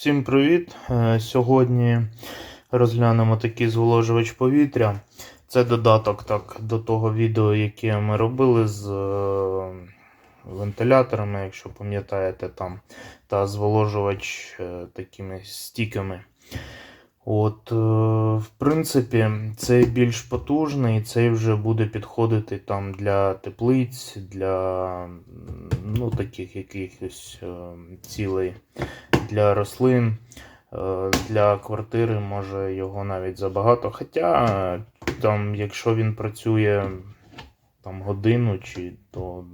Всім привіт! Е, Сьогодні розглянемо такий зволожувач повітря. Це додаток так, до того відео, яке ми робили з е, вентиляторами, якщо пам'ятаєте, там, та зволожувач е, такими стіками. От, в принципі, цей більш потужний, цей вже буде підходити там для теплиць, для ну, таких якихось цілей для рослин, е, для квартири може його навіть забагато. Хоча там, якщо він працює там годину, чи то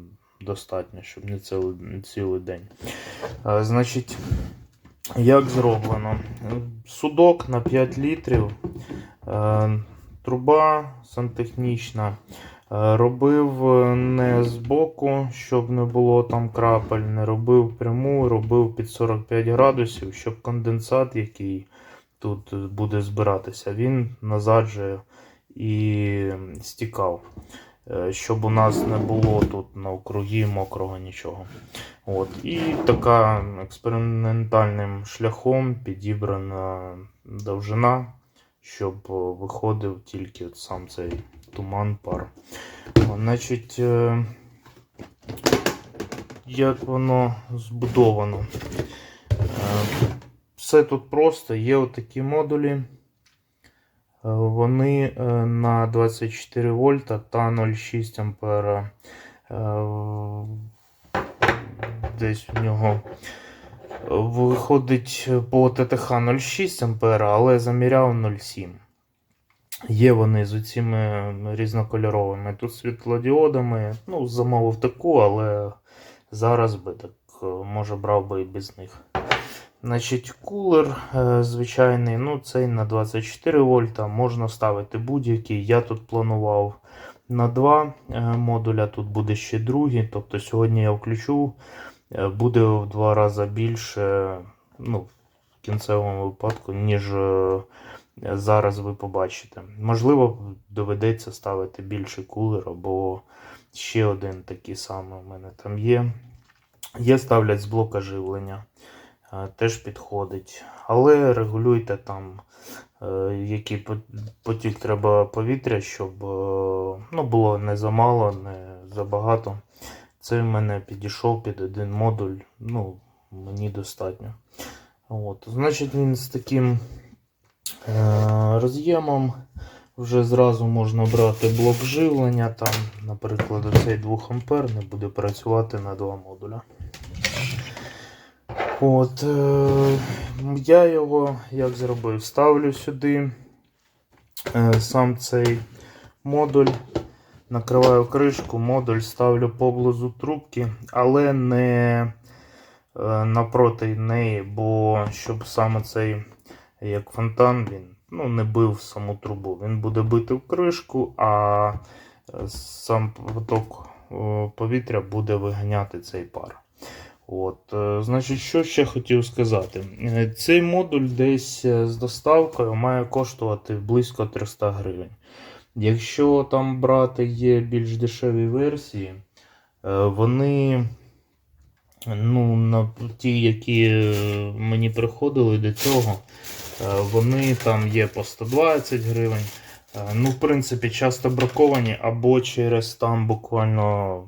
достатньо, щоб не цілий, цілий день. Е, Значить, як зроблено? Судок на 5 літрів, е, труба сантехнічна. Е, Робив е, не з боку, щоб не було там крапель, не робив пряму, робив під 45 градусів, щоб конденсат, який тут буде збиратися, він назад же і стікав. Е, Щоб у нас не було тут на округі мокрого нічого. От. І така експериментальним шляхом підібрана довжина, щоб е, виходив тільки от сам цей туман пар. Значить, е, як воно збудовано? Е, Все тут просто, є отакі модулі. Вони на 24 вольта та 0,6 ампера. Десь в нього виходить по ТТХ 0,6 ампера, але заміряв 0,7. Є вони з цими різнокольоровими. Тут світлодіодами. Ну, замовив таку, але зараз би так е, може брав би і без них. Значить, кулер е, звичайний, ну цей на 24 вольта. Можна ставити будь-який. Я тут планував на два е, модуля, тут буде ще другий. Тобто сьогодні я включу, буде в два рази більше, ну, в кінцевому випадку, ніж е, зараз ви побачите. Можливо, доведеться ставити більший кулер або ще один такий самий у мене там є. Є ставлять з блока живлення. е, Теж підходить. Але регулюйте там, е, який потік треба повітря, щоб е, ну, було не замало, не забагато. Це в мене підійшов під один модуль. Ну, мені достатньо. От, значить, він з таким е, роз'ємом. Вже зразу можна брати блок живлення. Там, наприклад, цей 2 ампер не буде працювати на два модуля. От, е, я його як зробив? Ставлю сюди е, сам цей модуль, накриваю кришку, модуль ставлю поблизу трубки, але не е, напроти неї, бо щоб саме цей як фонтан він ну, не бив саму трубу. Він буде бити в кришку, а е, сам поток повітря буде виганяти цей пар. От, е, значить, що ще хотів сказати? Цей модуль десь з доставкою має коштувати близько 300 гривень. Якщо там брати є більш дешеві версії, е, вони ну, на ті, які е, мені приходили до цього, е, вони там є по 120 гривень. Ну, в принципі, часто браковані або через там буквально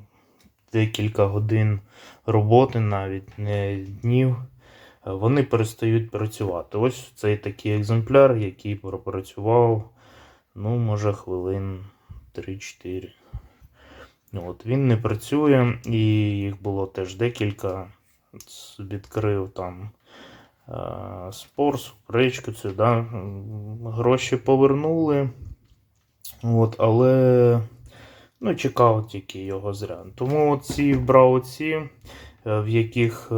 декілька годин роботи, навіть не днів, вони перестають працювати. Ось цей такий екземпляр, який пропрацював, ну, може, хвилин 3-4. Ну, От, він не працює, і їх було теж декілька. Відкрив там е, спор, суперечку цю, да? гроші повернули. От, але ну, чекав тільки його зря. Тому ці брав оці, е, в яких е,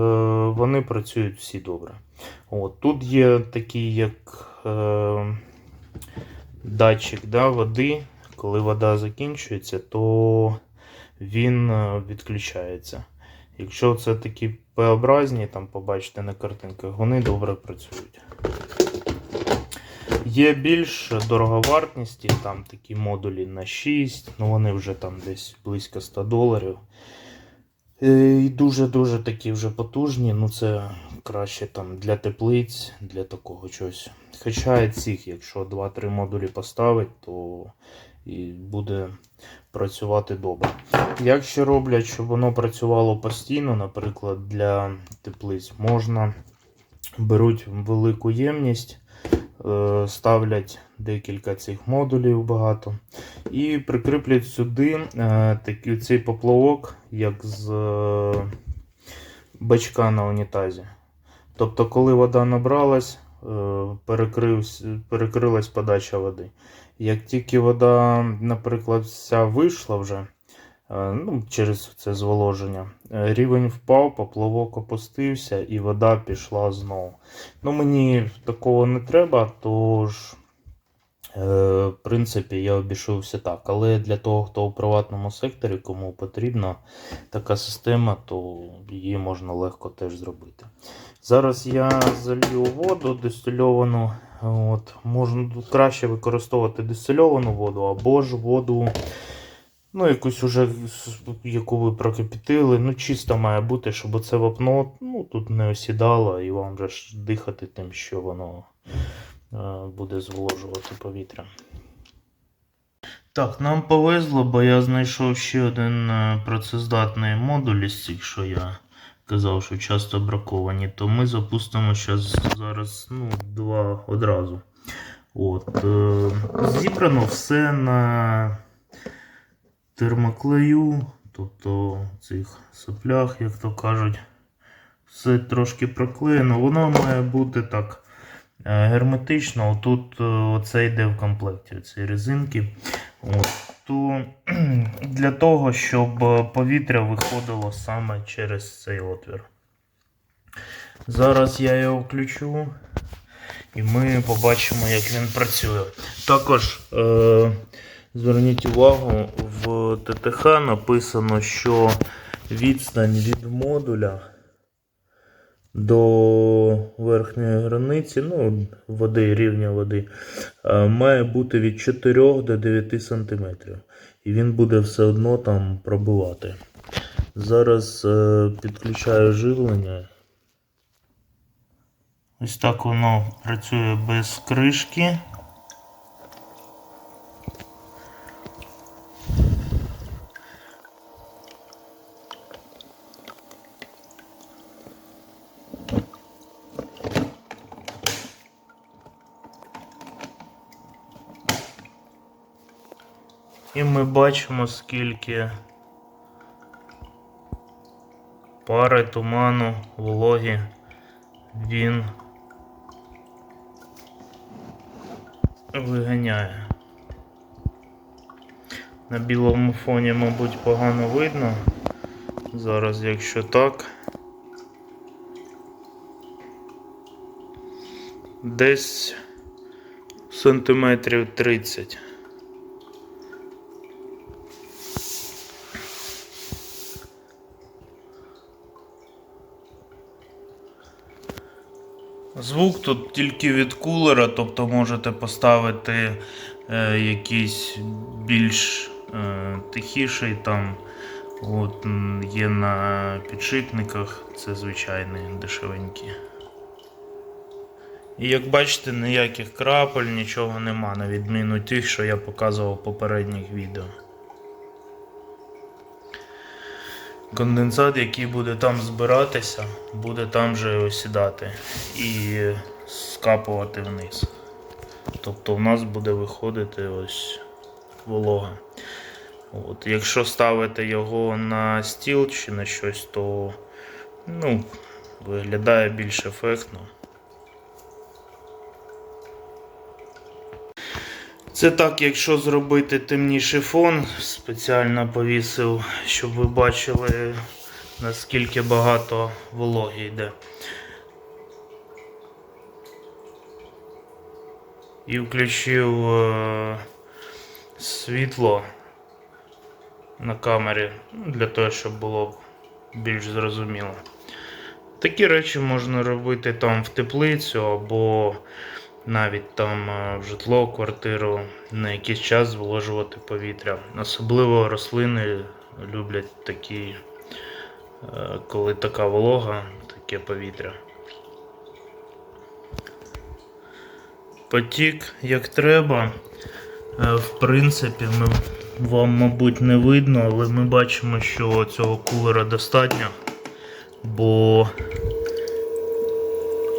вони працюють всі добре. От, тут є такий як е, датчик да, води. Коли вода закінчується, то він е, відключається. Якщо це такі П-образні, там побачите на картинках, вони добре працюють. Є більш дороговартісті, там такі модулі на 6, ну вони вже там десь близько 100 доларів. Е, І дуже-дуже такі вже потужні. Ну це краще там для теплиць, для такого чогось. Хоча цих, якщо 2-3 модулі поставить, то і буде працювати добре. Як ще роблять, щоб воно працювало постійно, наприклад, для теплиць, можна беруть велику ємність, ставлять декілька цих модулів багато. І прикріплять сюди е, такий цей поплавок, як з е, бачка на унітазі. Тобто, коли вода набралась, е, перекрилась подача води. Як тільки вода, наприклад, вся вийшла вже е, ну, через це зволоження, е, рівень впав, поплавок опустився і вода пішла знову. Ну, мені такого не треба, тож. Е, В принципі, я обійшовся так. Але для того, хто у приватному секторі, кому потрібна така система, то її можна легко теж зробити. Зараз я залью воду дистильовану. От, можна краще використовувати дистильовану воду або ж воду, ну, якусь уже, яку ви прокипятили. Ну, чисто має бути, щоб оце вапно ну, тут не осідало і вам же ж дихати тим, що воно е, буде зволожувати повітря. Так, нам повезло, бо я знайшов ще один е, працездатний модуль із цих, що я казав, що часто браковані, то ми запустимо щас, зараз ну, два одразу. От, е, зібрано все на термоклею, тобто цих соплях, як то кажуть. Все трошки проклеєно. Воно має бути так е, герметично. Отут е, оце йде в комплекті, ці резинки. От, то для того, щоб е, повітря виходило саме через цей отвір. Зараз я його включу і ми побачимо, як він працює. Також е, зверніть увагу, в ТТХ написано, що відстань від модуля до верхньої границі, ну, води, рівня води, е, має бути від 4 до 9 см. І він буде все одно там пробивати. Зараз е, підключаю живлення. Ось так воно працює без кришки. І ми бачимо, скільки пари туману, вологі він виганяє. На білому фоні, мабуть, погано видно. Зараз, якщо так, десь сантиметрів 30. Звук тут тільки від кулера, тобто можете поставити е, якийсь більш е, тихіший там. От, є на підшипниках, це звичайний дешевенький. І як бачите, ніяких крапель, нічого нема, на відміну тих, що я показував в попередніх відео. Конденсат, який буде там збиратися, буде там же осідати і скапувати вниз. Тобто в нас буде виходити ось волога. От, якщо ставити його на стіл чи на щось, то ну, виглядає більш ефектно. Це так, якщо зробити темніший фон, спеціально повісив, щоб ви бачили, наскільки багато вологи йде. І включив е, світло на камері ну, для того, щоб було більш зрозуміло. Такі речі можна робити там в теплицю або навіть там е, в житло, квартиру на якийсь час зволожувати повітря. Особливо рослини люблять такі е, коли така волога, таке повітря. Потік як треба. Е, В принципі, ми, вам, мабуть, не видно, але ми бачимо, що цього кулера достатньо. Бо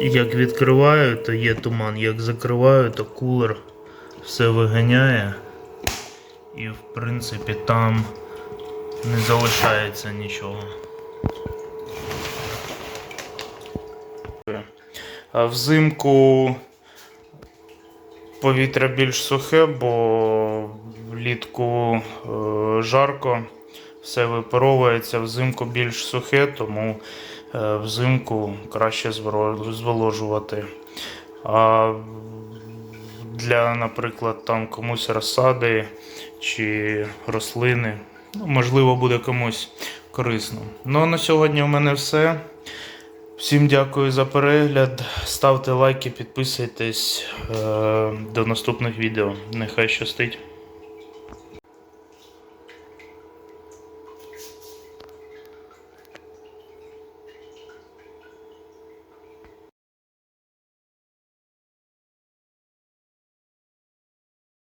як відкриваю, то є туман. Як закриваю, то кулер все виганяє. І в принципі там не залишається нічого. А взимку повітря більш сухе, бо влітку е, жарко, все випаровується, взимку більш сухе, тому взимку краще зволожувати. А для, наприклад, там комусь розсади чи рослини, можливо, буде комусь корисно. Ну а на сьогодні в мене все. Всім дякую за перегляд. Ставте лайки, підписуйтесь. Е, До наступних відео. Нехай щастить.